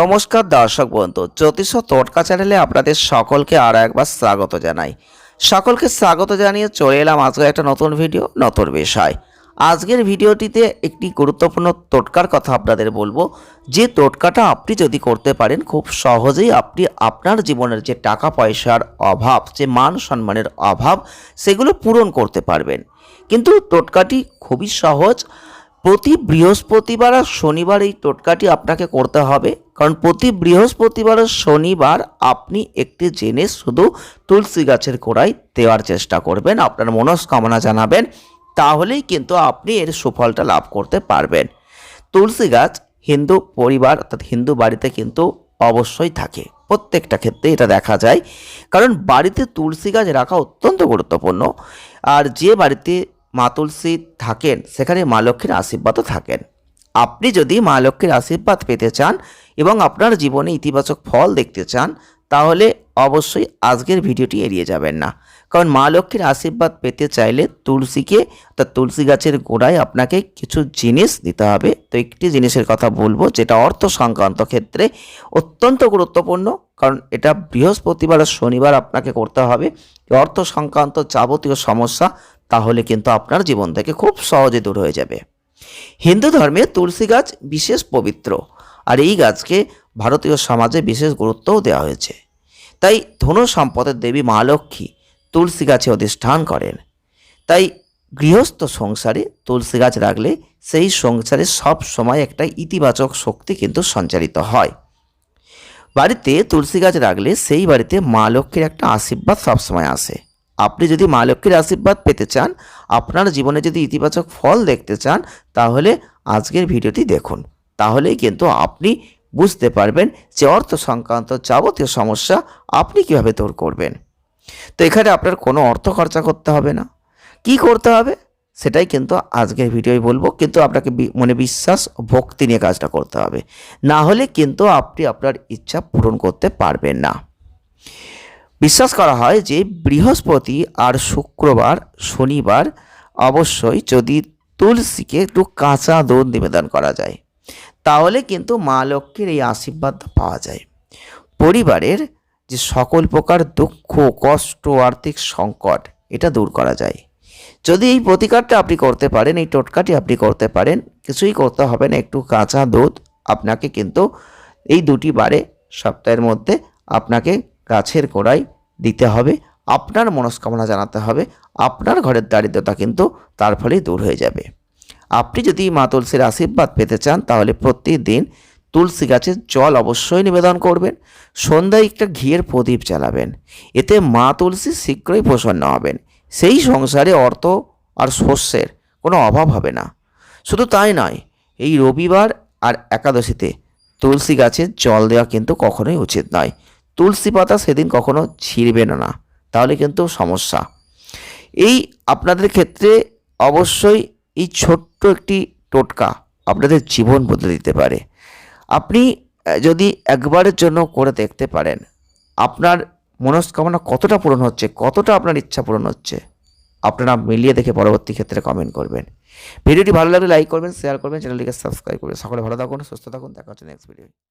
নমস্কার দর্শক বন্ধু, জ্যোতিষ টোটকা চ্যানেলে আপনাদের সকলকে আরও একবার স্বাগত জানাই। সকলকে স্বাগত জানিয়ে চলে এলাম আজকে একটা নতুন ভিডিও, নতুন বিষয়। আজকের ভিডিওটিতে একটি গুরুত্বপূর্ণ টোটকার কথা আপনাদের বলব। যে টোটকাটা আপনি যদি করতে পারেন, খুব সহজেই আপনি আপনার জীবনের যে টাকা পয়সার অভাব, যে মান সম্মানের অভাব, সেগুলো পূরণ করতে পারবেন। কিন্তু টোটকাটি খুবই সহজ। প্রতি বৃহস্পতিবার আর শনিবার এই টোটকাটি আপনাকে করতে হবে। কারণ প্রতি বৃহস্পতিবার আর শনিবার আপনি একটি জিনিস শুধু তুলসী গাছের গোড়ায় দেওয়ার চেষ্টা করবেন, আপনার মনস্কামনা জানাবেন, তাহলেই কিন্তু আপনি এর সুফলটা লাভ করতে পারবেন। তুলসী গাছ হিন্দু পরিবার অর্থাৎ হিন্দু বাড়িতে কিন্তু অবশ্যই থাকে। প্রত্যেকটা ক্ষেত্রে এটা দেখা যায়। কারণ বাড়িতে তুলসী গাছ রাখা অত্যন্ত গুরুত্বপূর্ণ। আর যে বাড়িতে মা তুলসী থাকেন, সেখানে মা লক্ষ্মীর আশীর্বাদও থাকেন। আপনি যদি মা লক্ষ্মীর আশীর্বাদ পেতে চান এবং আপনার জীবনে ইতিবাচক ফল দেখতে চান তাহলে অবশ্যই আজকের ভিডিওটি এড়িয়ে যাবেন না। কারণ মা লক্ষ্মীর আশীর্বাদ পেতে চাইলে তুলসীকে, অর্থাৎ তুলসী গাছের গোড়ায় আপনাকে কিছু জিনিস দিতে হবে। তো একটি জিনিসের কথা বলব, যেটা অর্থ সংক্রান্ত ক্ষেত্রে অত্যন্ত গুরুত্বপূর্ণ। কারণ এটা বৃহস্পতিবার আর শনিবার আপনাকে করতে হবে। অর্থ সংক্রান্ত যাবতীয় সমস্যা তাহলে কিন্তু আপনার জীবন থেকে খুব সহজে দূর হয়ে যাবে। হিন্দু ধর্মে তুলসী গাছ বিশেষ পবিত্র। আর এই গাছকে ভারতীয় সমাজে বিশেষ গুরুত্বও দেওয়া হয়েছে। তাই ধনু সম্পদের দেবী মা লক্ষ্মী তুলসী গাছে অধিষ্ঠান করেন। তাই গৃহস্থ সংসারে তুলসী গাছ রাখলে সেই সংসারে সব সময় একটা ইতিবাচক শক্তি কিন্তু সঞ্চারিত হয়। বাড়িতে তুলসী গাছ রাখলে সেই বাড়িতে মা লক্ষ্মীর একটা আশীর্বাদ সবসময় আসে। আপনি যদি মা লক্ষ্মীর আশীর্বাদ পেতে চান, আপনার জীবনে যদি ইতিবাচক ফল দেখতে চান, তাহলে আজকের ভিডিওটি দেখুন। তাহলেই কিন্তু আপনি বুঝতে পারবেন যে অর্থ সংক্রান্ত যাবতীয় সমস্যা আপনি কীভাবে দূর করবেন। তো এখানে আপনার কোনো অর্থ খরচা করতে হবে না। কি করতে হবে? সেটাই কিন্তু আজকের ভিডিওয় বলব। কিন্তু আপনাকে মনে বিশ্বাস ভক্তি নিয়ে কাজটা করতে হবে। না হলে কিন্তু আপনি আপনার ইচ্ছা পূরণ করতে পারবেন না। বিশ্বাস করা হয় যে বৃহস্পতি আর শুক্রবার, শনিবার অবশ্যই যদি তুলসীকে একটু কাঁচা দুধ নিবেদন করা যায়। তাহলে কিন্তু মা লক্ষ্মীর এই আশীর্বাদ পাওয়া যায়। পরিবারের যে সকল প্রকার দুঃখ, কষ্ট, আর্থিক সংকট, এটা দূর করা যায়। যদি এই প্রতিকারটা আপনি করতে পারেন, এই টোটকাটি আপনি করতে পারেন, কিছুই করতে হবে না, একটু কাঁচা দুধ আপনাকে কিন্তু এই দুটি বারে সপ্তাহের মধ্যে আপনাকে গাছের গোড়ায় দিতে হবে, আপনার মনস্কামনা জানাতে হবে, আপনার ঘরের দারিদ্রতা কিন্তু তার ফলেই দূর হয়ে যাবে। আপনি যদি মা তুলসীর আশীর্বাদ পেতে চান, তাহলে প্রতিদিন তুলসী গাছের জল অবশ্যই নিবেদন করবেন। সন্ধ্যায় একটা ঘিয়ের প্রদীপ জ্বালাবেন। এতে মা তুলসী শীঘ্রই প্রসন্ন হবেন। সেই সংসারে অর্থ আর শস্যের কোনো অভাব হবে না। শুধু তাই নয়, এই রবিবার আর একাদশীতে তুলসী গাছে জল দেওয়া কিন্তু কখনোই উচিত নয়। তুলসী পাতা সেদিন কখনো ছিঁড়বে না তাহলে কিন্তু সমস্যা। এই আপনাদের ক্ষেত্রে অবশ্যই এই ছোট্ট একটি টোটকা আপনাদের জীবন বদলে দিতে পারে। আপনি যদি একবারের জন্য করে দেখতে পারেন, আপনার মনস্কামনা কতটা পূরণ হচ্ছে, কতটা আপনার ইচ্ছা পূরণ হচ্ছে, আপনারা মিলিয়ে দেখে পরবর্তী ক্ষেত্রে কমেন্ট করবেন। ভিডিওটি ভালো লাগলে লাইক করবেন শেয়ার করবেন চ্যানেলটিকে সাবস্ক্রাইব করবেন। সকলে ভালো থাকুন, সুস্থ থাকুন, দেখা হচ্ছে নেক্সট ভিডিও